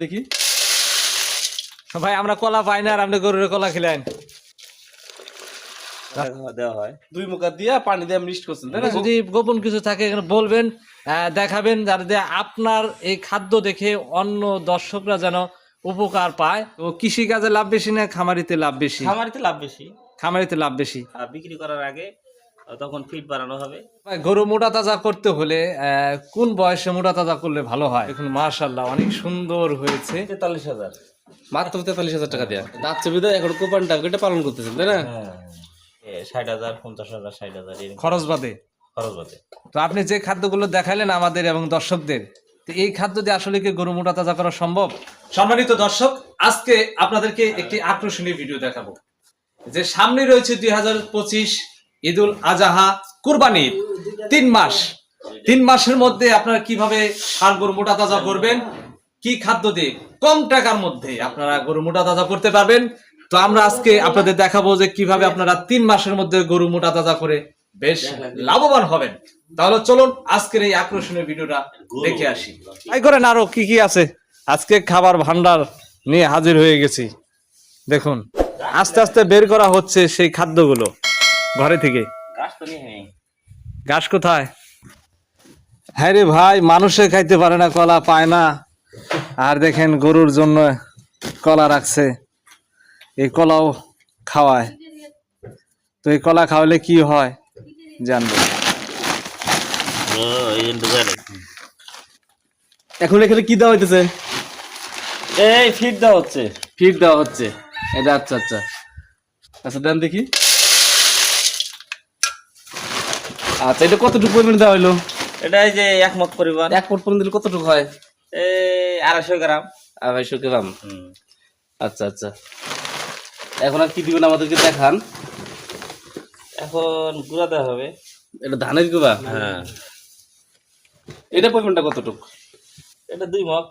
দেখি। ভাই আমরা কলা পাই না আর আপনি গরুর কলা খেলেন দেওয়া হয় দুই মুখা দিয়া পানি দিয়ে মিক্সড করছেন তাই না? যদি গোপন কিছু থাকে এখানে বলবেন দেখাবেন যাতে আপনার এই খাদ্য দেখে অন্য দর্শকরা যেন উপকার পায়। তো কৃষি কাজে লাভ বেশি না খামারিতে লাভ বেশি? খামারিতে লাভ বেশি। খামারিতে লাভ বেশি। আর বিক্রি করার আগে তখন ফিট বাড়ানো হবে। গরু মোটা তাজা করতে হলে আহ, কোন বয়সে মোটা তাজা করলে ভালো হয়? এখন মার্শাল্লাহ অনেক সুন্দর হয়েছে। তেতাল্লিশ হাজার। মাত্র তেতাল্লিশ হাজার টাকা দেওয়া দাঁত সুবিধা এখন কোপান টার্গেটে পালন করতেছেন তাই না? হ্যাঁ ষাট হাজার পঞ্চাশ হাজার ষাট হাজার খরচ বাদে? খরচ বাদে। তো আপনি যে খাদ্যগুলো দেখাইলেন আমাদের এবং দর্শকদের তো এই খাদ্য দিয়ে আসলে কি গরু মোটা তাজা করা সম্ভব? সম্মানিত দর্শক আজকে আপনাদেরকে একটি আকর্ষণীয় ভিডিও দেখাবো। যে সামনে রয়েছে দুই হাজার পঁচিশ ঈদুল আজাহা কুরবানি তিন মাস। তিন মাসের মধ্যে আপনারা কীভাবে সার গরু মোটা তাজা করবেন? কি খাদ্য দিয়ে? কম টাকার মধ্যে আপনারা গরু মোটা তাজা করতে পারবেন। তো আমরা আজকে আপনাদের দেখাবো যে কীভাবে আপনারা তিন মাসের মধ্যে গরু মোটা তাজা করে বেশ লাভবান হবেন। তাহলে চলুন আজকের এই আকর্ষণীয় ভিডিওটা দেখে আসি। তাই করেন আরও কি কি আছে? আজকে খাবার ভান্ডার নিয়ে হাজির হয়ে গেছি। দেখুন, আস্তে আস্তে বের করা হচ্ছে সেই খাদ্যগুলো। ঘরে থেকে? ঘাস কোথায়? হ্যাঁ রে ভাই মানুষে খাইতে পারে না কলা পায় না। আর দেখেন গরুর জন্য কলা রাখছে। এই কলাও খাওয়ায়। তো এই কলা খাওয়ালে কি হয়? জানব। এখন এখানে কি দেওয়া হইতেছে? এই ফিট দেওয়া হচ্ছে। ফিট দেওয়া হচ্ছে। এটা আচ্ছা আচ্ছা। আচ্ছা দেন দেখি। আচ্ছা এটা কতটুকু পরিমাণ দেওয়া হইল? এটা এই যে একমত পরিবার এক পট পরিমাণ দিলে কতটুকু হয়? এই আড়াইশো গ্রাম। আড়াইশো গ্রাম। হুম। আচ্ছা আচ্ছা। এখন আর কি দিবেন আমাদেরকে দেখান? এখন গুঁড়া দেওয়া হবে। এটা ধানের গুবা হ্যাঁ। এটা পরিমাণটা কতটুকু? এটা দুই মগ।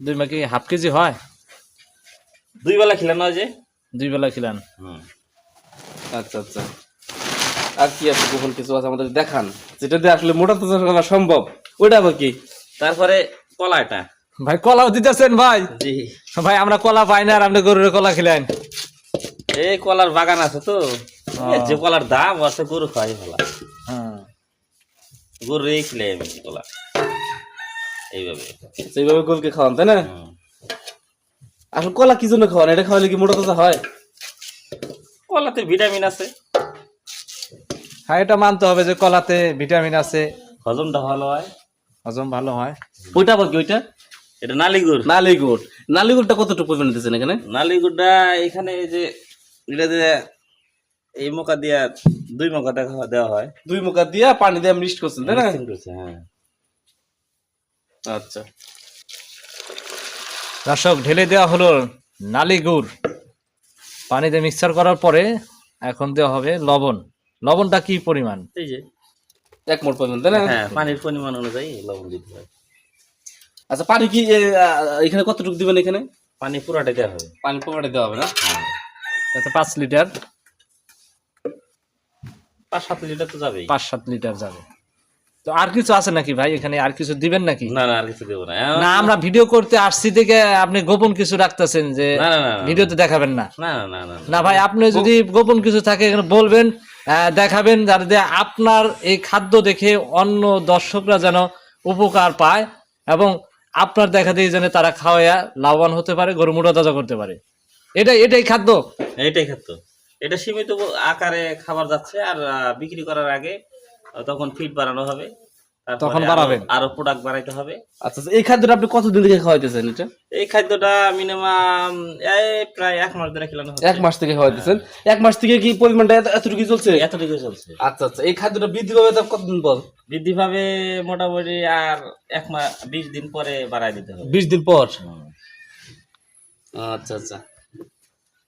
দুই মাকে হাফ কেজি হয়? দুই বেলা খিলানো হয় যে। দুই বেলা খিলান। হুম। আচ্ছা আচ্ছা। আর কি আছে গোপন কিছু আছে আমাদের দেখান। যেটা দিয়ে আসলে মোটা তাজা করা সম্ভব। ওইটা আবার কি? তারপরে কলা এটা। ভাই কলাও দিতেছেন ভাই? জি। ভাই আমরা কলা পাই না আর আপনি গরুর কলা খেলেন। এই কলার বাগান আছে তো। যে কলার দাম আছে গরু খাওয়াই ভালো। হ্যাঁ গরু রেই খিলে আমি কলা। এইভাবে। সেইভাবে গোলকে খাওয়ান তাই না? আসলে কলা কি জন্য খাওয়ান? এটা খাওয়ালে কি মোটা তাজা হয়? কলাতে ভিটামিন আছে। হ্যাঁ এটা মানতে হবে যে কলাতে ভিটামিন আছে। হজমটা ভালো হয়। হজম ভালো হয়। ওইটা আবার কি ওইটা? এটা নালিগুড়। নালি গুড় নালি কতটুকু পরিমাণ দিতেছেন এখানে? নালিগুড়টা এখানে এই যে এটা যে এই মোকা দিয়া দুই মোকা দেখা দেওয়া হয়। দুই মুখা দিয়া পানি দিয়ে মিক্সড করছেন তাই না? হ্যাঁ। আচ্ছা। দর্শক ঢেলে দেওয়া হলো নালি গুড় পানিতে মিক্সচার করার পরে এখন দেওয়া হবে লবণ। লবণটা কি পরিমাণ? এই যে। এক মোট পরিমাণ তাই না? হ্যাঁ পানির পরিমাণ অনুযায়ী লবণ দিতে হয়। আচ্ছা পানি কি এখানে কতটুকু দিবেন এখানে? পানি পুরাটা দেওয়া হবে। পানি পোকাটা দেওয়া হবে না? এটা পাঁচ লিটার? পাঁচ সাত লিটার তো যাবেই। পাঁচ সাত লিটার যাবে। তো আর কিছু আছে নাকি ভাই? এখানে আর কিছু দিবেন নাকি? না না আর কিছু দেবো না। না আমরা ভিডিও করতে আসছি থেকে আপনি গোপন কিছু রাখতেছেন যে না, না, না, না। ভিডিওতে দেখাবেন না না না না না। না ভাই আপনি যদি গোপন কিছু থাকে এখানে বলবেন দেখাবেন যাতে আপনার এই খাদ্য দেখে অন্য দর্শকরা যেন উপকার পায় এবং আপনার দেখা দিয়ে যেন তারা খাওয়া লাভবান হতে পারে গরু মোটা তাজা করতে পারে। এটা এটাই খাদ্য? এটাই খাদ্য। এটা সীমিত আকারে খাবার যাচ্ছে আর বিক্রি করার আগে তখন ফিট বাড়ানো হবে। তখন বাড়াবেন। আরও প্রোডাক্ট বাড়াইতে হবে। আচ্ছা আচ্ছা, এই খাদ্যটা আপনি কতদিন থেকে খাওয়াইতেছেন এটা? এই খাদ্যটা মিনিমাম এই প্রায় এক মাস ধরে খেলানো হচ্ছে। এক মাস থেকে খাওয়াইতেছেন? এক মাস থেকে কি পরিমাণটা এত- এতটুকু চলছে? এতটুকু চলছে। আচ্ছা আচ্ছা এই খাদ্যটা বৃদ্ধি পাবে তার কতদিন পর? বৃদ্ধি পাবে মোটামুটি আর এক মাস বিশ দিন পরে বাড়াই দিতে হবে। বিশ দিন পর? আচ্ছা আচ্ছা।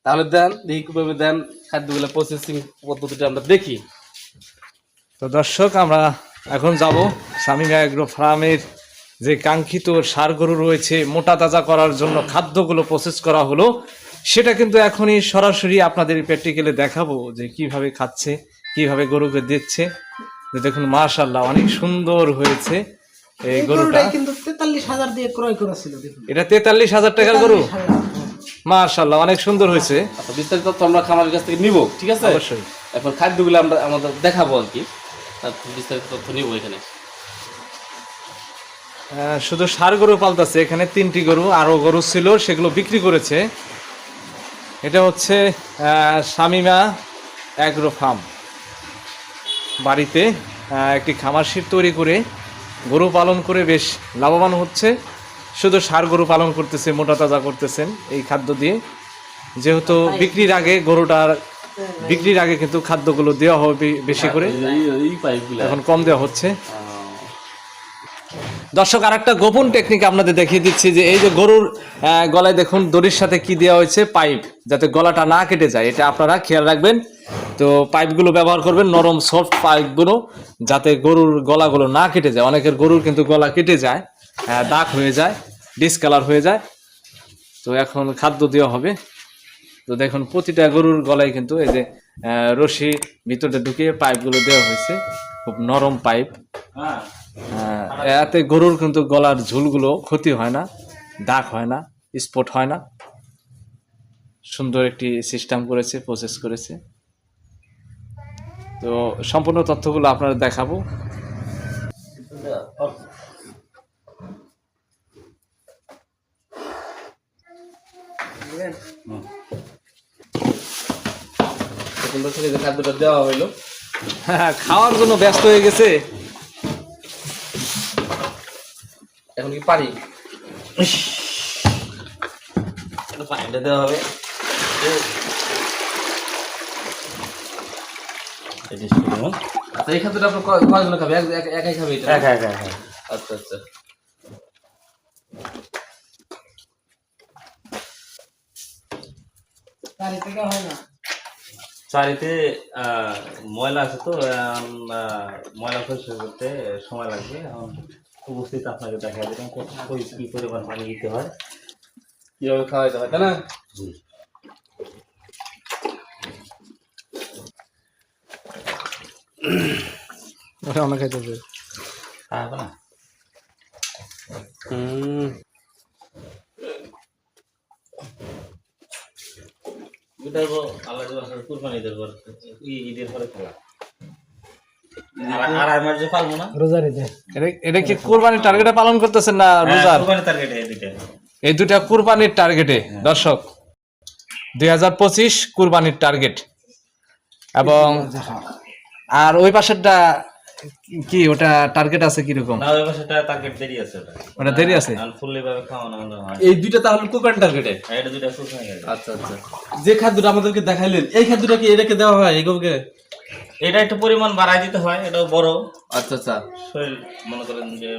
তাহলে দেন দেখি কীভাবে দেন খাদ্যগুলো প্রসেসিং পদ্ধতিটা আমরা দেখি। তো দর্শক আমরা এখন যাব স্বামীমা এগ্রো ফার্মের যে কাঙ্ক্ষিত সার গরু রয়েছে মোটা তাজা করার জন্য খাদ্যগুলো প্রসেস করা হলো সেটা কিন্তু এখনই সরাসরি আপনাদের প্র্যাকটিক্যালে দেখাবো যে কীভাবে খাচ্ছে কীভাবে গরুকে দিচ্ছে। যে দেখুন মাশাল্লাহ অনেক সুন্দর হয়েছে এই গরুটা। কিন্তু তেতাল্লিশ হাজার দিয়ে ক্রয় করেছিল এটা তেতাল্লিশ হাজার টাকার গরু? 43,000, হ্যাঁ। মাশাল্লাহ অনেক সুন্দর হয়েছে। আচ্ছা বিস্তারিত আমরা খামারের কাছ থেকে নিব ঠিক আছে? অবশ্যই। এখন খাদ্যগুলো আমরা আমাদের দেখাবো আর কি। তার বিস্তারিত তথ্য নিব এখানে। শুধু সার গরু পালতাছে এখানে তিনটি গরু আরও গরু ছিল সেগুলো বিক্রি করেছে। এটা হচ্ছে শামিমা অ্যাগ্রো ফার্ম। বাড়িতে একটি খামার শীট তৈরি করে গরু পালন করে বেশ লাভবান হচ্ছে। শুধু সার গরু পালন করতেছে মোটা তাজা করতেছেন এই খাদ্য দিয়ে। যেহেতু বিক্রির আগে গরুটার বিক্রির আগে কিন্তু খাদ্যগুলো দেওয়া হবে বেশি করে। পাইপগুলো। এখন কম দেওয়া হচ্ছে। দর্শক আর একটা গোপন টেকনিক আপনাদের দেখিয়ে দিচ্ছি যে এই যে গরুর গলায় দেখুন দড়ির সাথে কি দেওয়া হয়েছে? পাইপ যাতে গলাটা না কেটে যায়। এটা আপনারা খেয়াল রাখবেন। তো পাইপগুলো ব্যবহার করবেন নরম সফট পাইপগুলো যাতে গরুর গলাগুলো না কেটে যায়। অনেকের গরুর কিন্তু গলা কেটে যায় দাগ হয়ে যায় ডিসকালার হয়ে যায়। তো এখন খাদ্য দেওয়া হবে। তো দেখুন প্রতিটা গরুর গলায় কিন্তু এই যে রশি ভিতরে ঢুকিয়ে পাইপগুলো দেওয়া হয়েছে। খুব নরম পাইপ। হ্যাঁ। এতে গরুর কিন্তু গলার ঝুলগুলো ক্ষতি হয় না দাগ হয় না স্পট হয় না। সুন্দর একটি সিস্টেম করেছে প্রসেস করেছে। তো সম্পূর্ণ তথ্যগুলো আপনারা দেখাবো। সুন্দর থেকে যে খাদ্যটা দেওয়া হইল। হ্যাঁ খাওয়ার জন্য ব্যস্ত হয়ে গেছে। এখন কি পারি পানিটা দেওয়া হবে। আচ্ছা এই খাদ্যটা আপনার কয়- কয়জন খাবে? এক- এক- একাই খাবে এটা? একা আচ্ছা আচ্ছা। গাড়ি থেকে হয় না। চারিতে ময়লা আছে তো ময়লা পরিষ্কার করতে সময় লাগবে। এখন উপস্থিত আপনাকে দেখা দিলাম কই কি পরিমাণ পানি দিতে হয়। কীভাবে খাওয়াইতে হয় তাই না? অনেক খাইতেছে তা হবে না? হুম। এটা আল্লাহ কুরবানি ঈদের পর ঈদের পরে খেলা। আর- আড়াই মাস যে পালবো না? রোজারিতে এটা এটা কি কোরবানির টার্গেটে পালন করতেছেন না হ্যাঁ, রোজার? এই দুটা কুরবানির টার্গেটে দর্শক দুই হাজার পঁচিশ কুরবানির টার্গেট এবং আর ওই পাশেরটা কি ওটা টার্গেট আছে কীরকম? না ওই পাশেটা টার্গেট দেরি আছে ওটা। ওটা দেরি আছে? ফুললি ভাবে খাওয়ানো হয় এই দুইটা তাহলে কোরবানি টার্গেটে আর এটা দুইটা ফুল হয়ে গেছে। আচ্ছা আচ্ছা। যে খাদ্যটা আমাদেরকে দেখাইলেন এই খাদ্যটা কি এটাকে দেওয়া হয় এই এটা একটু পরিমাণ বাড়াই দিতে হয় এটাও বড়। আচ্ছা আচ্ছা। শরীর মনে করেন যে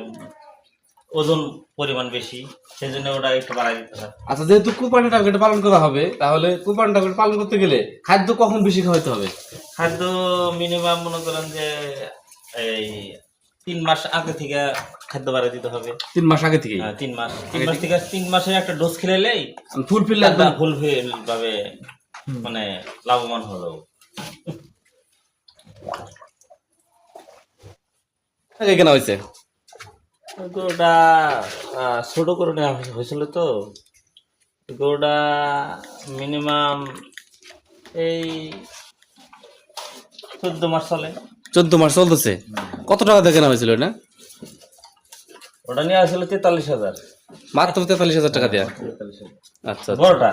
ওজন পরিমাণ বেশি সেই জন্য ওটা একটু বাড়াই দিতে হয়। আচ্ছা যেহেতু কোরবানি টার্গেট পালন করা হবে তাহলে কোরবানি টার্গেট পালন করতে গেলে খাদ্য কখন বেশি খাওয়াইতে হবে? খাদ্য মিনিমাম মনে করেন যে এই তিন মাস আগে থেকে খাদ্য দিতে হবে। তিন মাস আগে থেকে হ্যাঁ, তিন মাস। তিন মাস থেকে? তিন মাসে একটা ডোজ একদম ফুলফিল ভাবে মানে লাভবান হলো। আগে কেনা হয়েছে? গরুটা আহ, ছোট করে নেওয়া হয়েছিল তো। গরুটা মিনিমাম এই চোদ্দ মাস চলে। চোদ্দ মাস চলতেছে। কত টাকা দিয়ে কেনা হয়েছিল এটা? ওটা নেওয়া হয়েছিল তেতাল্লিশ হাজার। মাত্র তেতাল্লিশ হাজার টাকা হাজার। আচ্ছা আচ্ছা। বড়টা?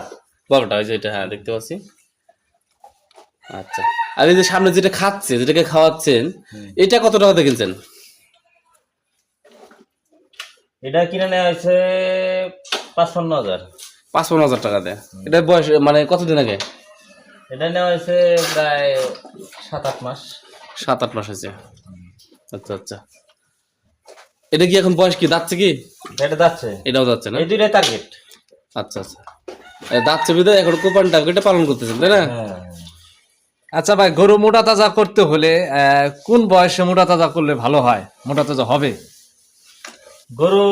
বড়টা ওই যে এটা হ্যাঁ দেখতে পাচ্ছি। আচ্ছা। আর এই যে সামনে যেটা খাচ্ছে যেটাকে খাওয়াচ্ছেন এটা কত টাকা দিয়ে কিনছেন? এটা কিনে নেওয়া হয়েছে পাঁচপান্ন হাজার। পাঁচপন্ন হাজার টাকা দেয়। এটা বয়স মানে কতদিন আগে? এটা নেওয়া হয়েছে প্রায় সাত আট মাস। সাত আট মাস হয়েছে। আচ্ছা আচ্ছা। এটা কি এখন বয়স কি? দাচ্ছে কি? এটা যাচ্ছে। এটাও যাচ্ছে না? এই দুইটাই টার্গেট আচ্ছা আচ্ছা। দাচ্ছে বিধে এখন কোপান টার্গেটে পালন করতেছেন তাই না? হ্যাঁ। আচ্ছা ভাই গরু মোটা তাজা করতে হলে আহ, কোন বয়সে মোটা তাজা করলে ভালো হয়? মোটা তাজা হবে? গরু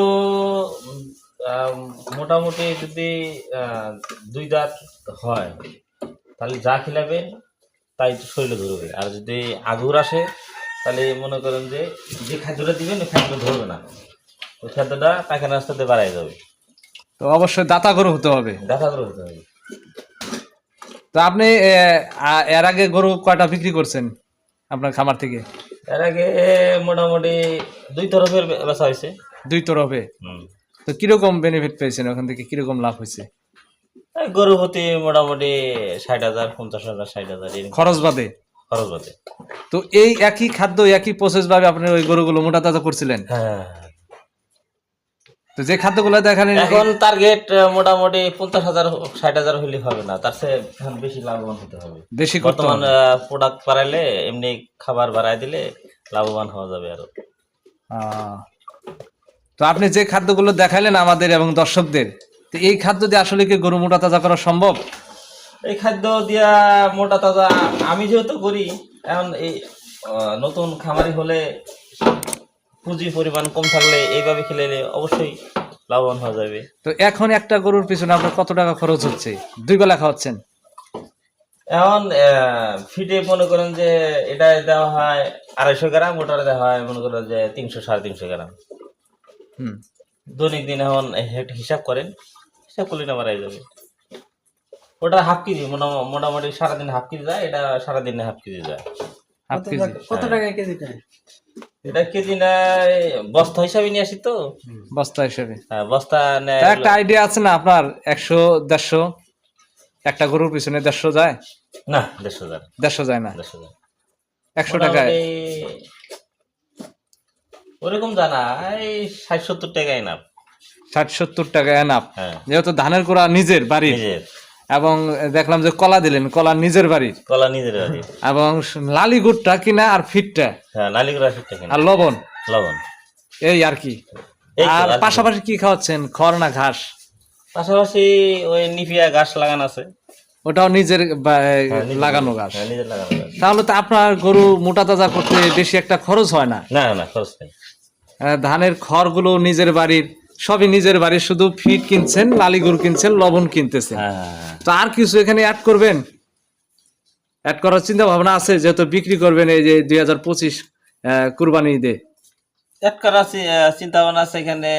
মোটামুটি যদি দুই দাঁত হয় তাহলে যা খিলাবে তাই শরীরে ধরবে। আর যদি আগুর আসে তাহলে মনে করেন যে যে খাদ্যটা দিবেন ওই খাদ্য ধরবে না। ওই খাদ্যটা পায়খানা রাস্তাতে বাড়াই যাবে। তো অবশ্যই দাতা গরু হতে হবে। দেখা করে হতে হবে। তো আপনি এর আগে গরু কয়টা বিক্রি করছেন আপনার খামার থেকে? এর আগে মোটামুটি দুই তরফের বেচা হয়েছে। দুই তরফে। তো কীরকম বেনিফিট পেয়েছেন? ওখান থেকে কীরকম লাভ হয়েছে? গরু প্রতি মোটামুটি ষাট হাজার পঞ্চাশ হাজার ষাট হাজার খরচ বাদে? খরচ বাদে। তো এই একই খাদ্য একই প্রসেস ভাবে আপনি ওই গরুগুলো মোটা তাজা করছিলেন? হ্যাঁ তো যে খাদ্যগুলো দেখালেন এখন টার্গেট মোটামুটি পঞ্চাশ হাজার ষাট হাজার হলে হবে না। তার চেয়ে বেশি লাভবান হতে হবে। বেশি বর্তমান। প্রোডাক্ট বাড়াইলে এমনি খাবার বাড়াই দিলে লাভবান হওয়া যাবে আরও। তো আপনি যে খাদ্যগুলো দেখালেন আমাদের এবং দর্শকদের তো এই খাদ্য দিয়ে আসলে কি গরু মোটা তাজা করা সম্ভব? এই খাদ্য দিয়া মোটা তাজা আমি যেহেতু করি এখন এই নতুন খামারি হলে পুঁজি পরিমাণ কম থাকলে এইভাবে খেলে অবশ্যই লাভবান হওয়া যাবে। তো এখন একটা গরুর পিছনে আপনার কত টাকা খরচ হচ্ছে? দুই বেলা খাওয়াচ্ছেন? এখন ফিটে মনে করেন যে এটা দেওয়া হয় আড়াইশো গ্রাম ওটার দেওয়া হয় মনে করেন যে তিনশো সাড়ে তিনশো গ্রাম। হুম। দৈনিক দিন এখন হিসাব করেন করলে মারাই যাবে। ওটা হাফ কেজি মোটামুটি সারাদিন হাফ কেজি যায় এটা সারাদিনে হাফ কেজি যায়। হাফ কত কেজি টাকা- কত টাকা কেজিটা এটা কেজি নেয় বস্তা হিসাবে নিয়ে আসি তো। বস্তা হিসেবে। হ্যাঁ, বস্তা নেয় একটা আইডিয়া আছে না আপনার? একশো দেড়শো একটা গরুর পিছনে দেড়শো যায়? না দেড়শো হাজার দেড়শো যায় না? দেড়শো হাজার একশো টাকায়? ওরকম জানা এই ষাট সত্তর টাকাই না। ষাট সত্তর টাকা এনাপ হ্যাঁ। যেহেতু ধানের গোড়া নিজের বাড়ির। এবং দেখলাম যে কলা দিলেন কলা নিজের বাড়ির। কলা নিজের বাড়ি এবং লালি গুড়টা কিনা আর ফিটটা। হ্যাঁ আর লবণ। লবণ। এই আর কি। আর পাশাপাশি কি খাওয়াচ্ছেন? খড় না ঘাস। পাশাপাশি ওই নিপিয়া গাছ লাগানো আছে। ওটাও নিজের হ্যাঁ, লাগানো গাছ তাহলে তো আপনার গরু মোটা তাজা করতে বেশি একটা খরচ হয় না। না না খরচ নেই। ধানের খড়গুলো নিজের বাড়ির। সবই নিজের বাড়ির শুধু ফিট কিনছেন লালি গরু কিনছেন লবণ কিনতেছেন। হ্যাঁ। তো আর কিছু এখানে অ্যাড করবেন? অ্যাড করার চিন্তা ভাবনা আছে যেহেতু বিক্রি করবেন এই যে দুই হাজার পঁচিশ কুরবানি ঈদে? এক করা চি- আহ, চিন্তা ভাবনা আছে এখানে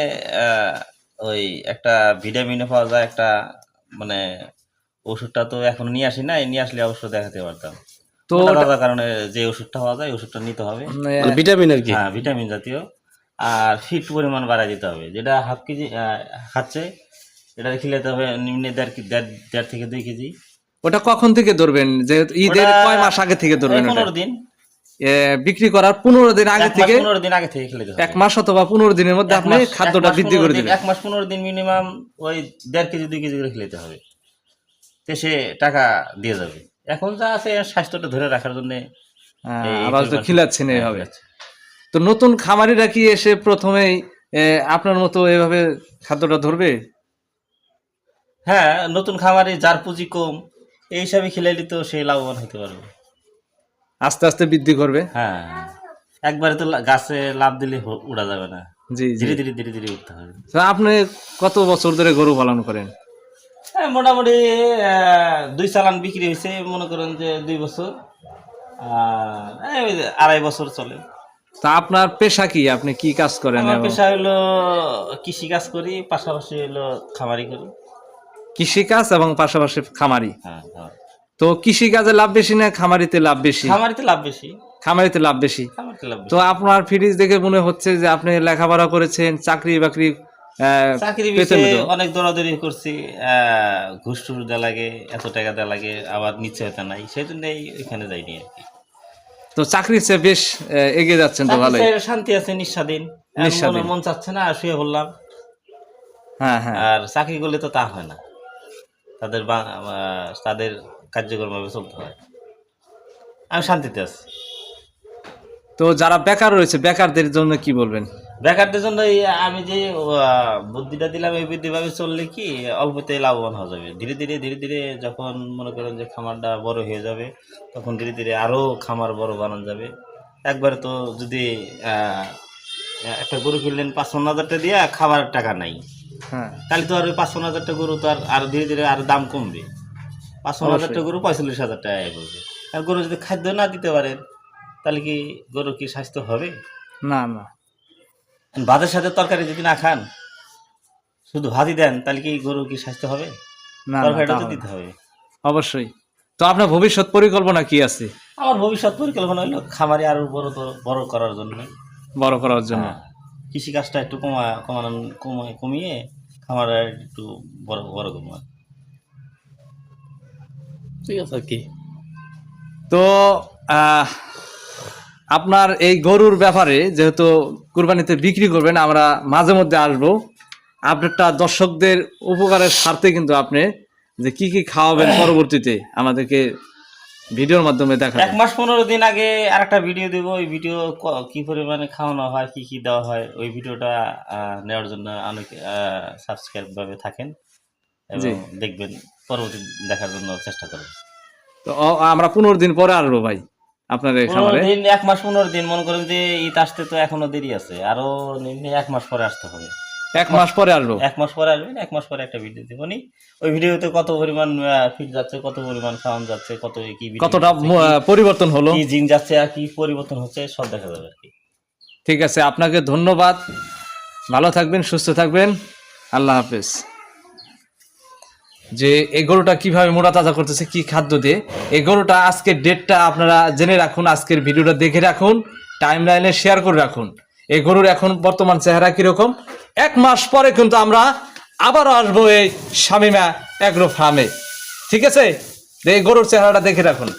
ওই একটা ভিটামিনও পাওয়া যায় একটা মানে ওষুধটা তো এখন নিয়ে আসি না নিয়ে আসলে অবশ্য দেখাতে পারতাম। তো কারণে যে ওষুধটা পাওয়া যায় ওষুধটা নিতে হবে। ভিটামিন আর কি? হ্যাঁ ভিটামিন জাতীয়। আর ফিট পরিমাণ বাড়াই দিতে হবে। যেটা হাফ কেজি খাচ্ছে এটা খেলে হবে নিম্নে দেড় দেড় দেড় থেকে দুই কেজি। ওটা কখন থেকে ধরবেন? যেহেতু ঈদের কয় মাস আগে থেকে ধরবেন পনেরো দিন। বিক্রি করার পনেরো দিন আগে থেকে? পনেরো দিন আগে থেকে খেলে এক মাস অথবা পনেরো দিনের মধ্যে আপনি খাদ্যটা বৃদ্ধি করে দিন- দিবেন। এক মাস পনেরো দিন মিনিমাম ওই দেড় কেজি দুই কেজি করে খেলেতে হবে। তো সে টাকা দিয়ে যাবে। এখন যা আছে স্বাস্থ্যটা ধরে রাখার জন্য হ্যাঁ, এই আবার তো পরিমাণ- খিলাচ্ছেন হ্যাঁ, এইভাবে। খিলাচ্ছি। তো নতুন খামারিরা কি এসে প্রথমেই আপনার মতো এভাবে খাদ্যটা ধরবে? হ্যাঁ নতুন খামারে যার পুঁজি কম এই হিসাবে খেলাইলে তো সে লাভবান হতে পারবে। আস্তে আস্তে বৃদ্ধি করবে? হ্যাঁ একবারে তো গাছে লাভ দিলে উড়া যাবে না। জি ধীরে ধীরে ধীরে ধীরে উঠতে হবে। তো আপনি কত বছর ধরে গরু পালন করেন? হ্যাঁ মোটামুটি দুই চালান বিক্রি হয়েছে মনে করেন যে দুই বছর। আড়াই বছর চলে। তা আপনার পেশা কি? আপনি কি কাজ করেন আমার পেশা হলো কৃষি কাজ করি পাশাপাশি হলো খামারি করি। কৃষি কাজ এবং পাশাপাশি খামারি। হ্যাঁ। তো কৃষি কাজে লাভ বেশি না খামারিতে লাভ বেশি? খামারিতে লাভ বেশি। খামারিতে লাভ বেশি। তো আপনার ফ্রিজ দেখে মনে হচ্ছে যে আপনি লেখাপড়া করেছেন চাকরি বাকরি চাকরি বিষয়ে অনেক দৌড়াদৌড়ি করছি আহ, ঘুষ টুস দেওয়া লাগে এত টাকা দেওয়া লাগে আবার নিশ্চয়তা নাই সেই জন্যই ওইখানে যাইনি আর কি। তো চাকরির চেয়ে বেশ এগিয়ে যাচ্ছেন তো ভালোই। শান্তি আছে নিঃস্বাধীন। নিঃস্বাধীন। মন চাচ্ছে না শুয়ে বললাম হ্যাঁ হ্যাঁ। আর চাকরি করলে তো তা হয় না। তাদের তাদের কার্যক্রমভাবে চলতে হয়। আমি শান্তিতে আছি। তো যারা বেকার রয়েছে বেকারদের জন্য কি বলবেন? বেকারদের জন্য এই আমি যে বুদ্ধিটা দিলাম এই বুদ্ধিভাবে চললে কি অল্পতে লাভবান হওয়া যাবে। ধীরে ধীরে ধীরে ধীরে যখন মনে করেন যে খামারটা বড় হয়ে যাবে তখন ধীরে ধীরে আরও খামার বড় বানানো যাবে। একবারে তো যদি একটা গরু কিনলেন পাঁচপন্ন হাজারটা দিয়ে খাবার টাকা নাই। হ্যাঁ। তাহলে তো আর ওই পাঁচপন্ন হাজারটা গরু তো আর আর ধীরে ধীরে আর দাম কমবে। পাঁচপন্ন হাজারটা গরু পঁয়তাল্লিশ হাজার টাকায় পড়বে আর গরু যদি খাদ্য না দিতে পারেন তাহলে কি গরু কি স্বাস্থ্য হবে? না না। ভাতের সাথে তরকারি যদি না খান শুধু ভাতই দেন তাহলে কি গরু কি স্বাস্থ্য হবে? না, তরকারিটা তো দিতে হবে। অবশ্যই। তো আপনার ভবিষ্যৎ পরিকল্পনা কি আছে? আমার ভবিষ্যৎ পরিকল্পনা হলো খামারি আরও বড় তো- বড় করার জন্য। বড় করার জন্য। হ্যাঁ। কৃষি কাজটা একটু কমা কমানো কমায় কমিয়ে খামার একটু বড় বড় করব। ঠিক আছে কি? তো আহ, আপনার এই গরুর ব্যাপারে যেহেতু কুরবানিতে বিক্রি করবেন আমরা মাঝে মধ্যে আসব। আপনারটা দর্শকদের উপকারের স্বার্থে কিন্তু আপনি যে কি কি খাওয়াবেন পরবর্তীতে আমাদেরকে ভিডিওর মাধ্যমে এক মাস পনেরো দিন আগে আর একটা ভিডিও দেবো ওই ভিডিও ক- কি পরিমাণে খাওয়ানো হয় কি কি দেওয়া হয় ওই ভিডিওটা নেওয়ার জন্য অনেক সাবস্ক্রাইব ভাবে থাকেন এবং দেখবেন পরবর্তী দেখার জন্য চেষ্টা করবেন। তো আমরা পনেরো দিন পরে আসব ভাই। আপনার এই খামারে? দিন এক মাস পনেরো দিন মনে করেন যে ঈদ আসতে তো এখনও দেরি আছে। আরও এক মাস পরে আসতে হবে। এক মাস পরে আসব? এক মাস পরে আসবেন এক মাস পরে একটা ভিডিও দেবো নি। ওই ভিডিওতে কত পরিমাণ ফিট যাচ্ছে কত পরিমাণ খাওয়ান যাচ্ছে কত কি কতটা পরিবর্তন হলো? কি জিন যাচ্ছে আর কি পরিবর্তন হচ্ছে সব দেখা যাবে আর কি। ঠিক আছে আপনাকে ধন্যবাদ। ভালো থাকবেন সুস্থ থাকবেন। আল্লাহ হাফেজ। যে এই গরুটা কীভাবে মোটা তাজা করতেছে, কি খাদ্য দিয়ে। এই গরুটা আজকের ডেটটা আপনারা জেনে রাখুন, আজকের ভিডিওটা দেখে রাখুন টাইম লাইনে শেয়ার করে রাখুন। এই গরুর এখন বর্তমান চেহারা কীরকম? এক মাস পরে কিন্তু আমরা আবার আসব এই শামিমা অ্যাগ্রো ফার্মে ঠিক আছে? এই গরুর চেহারাটা দেখে রাখুন।